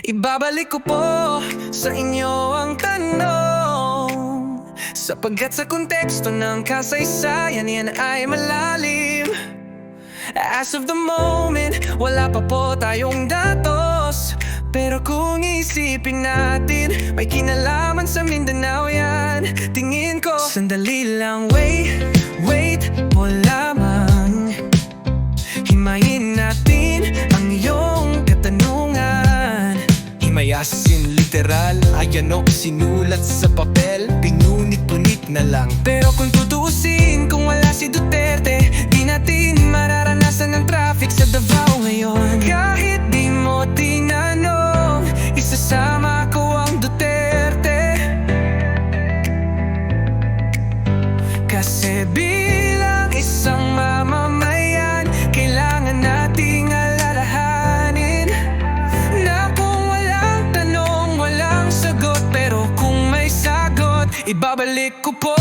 Ibabalik ko po sa inyo ang tanong. Sapagkat sa konteksto ng kasaysayan yan ay malalim. As of the moment, wala pa po tayong datos. Pero kung isipin natin, may kinalaman sa Mindanao yan. Tingin ko, sandali lang, wait, Himayasin literal, ayan o sinulat sa papel. Pinunit-punit na lang. Pero kung tutuusin, kung wala si Duterte Di natin mararanasan ang traffic sa Davao ngayon. Kahit di mo tinanong, isasama ko ang Duterte. Kasi ibabalik ko po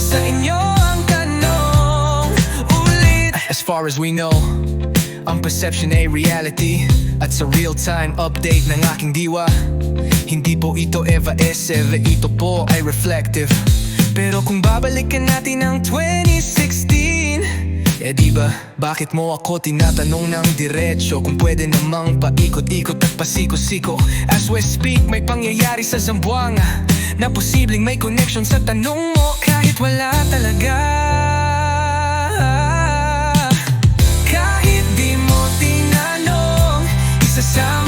Sa inyo ang tanong Ulit. As far as we know Ang perception ay reality. At sa real-time update ng aking diwa Hindi po ito Eva SR Ito po ay reflective. Pero kung babalikan natin ang 2016 Eh di ba, bakit mo ako tinatanong ng diretsyo Kung pwede namang paikot-ikot at pasiko-siko? As we speak, may pangyayari sa Zamboanga Na posibleng may connection sa tanong mo Kahit wala talaga. Kahit di mo tinanong Isasama ko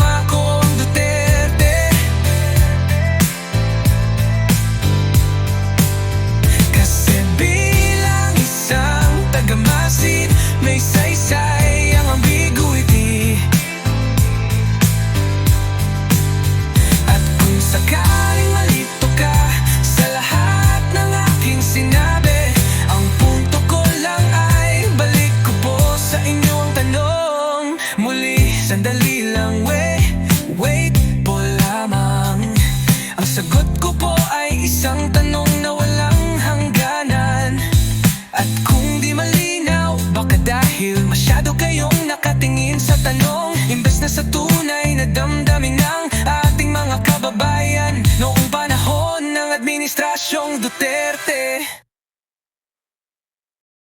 ng wait po lamang. Ang sagot ko po ay isang tanong na walang hangganan. At kung di malinaw, baka dahil masyado kayong nakatingin sa tanong Imbes na sa tunay na damdamin ng ating mga kababayan Noong panahon ng Administrasyong Duterte.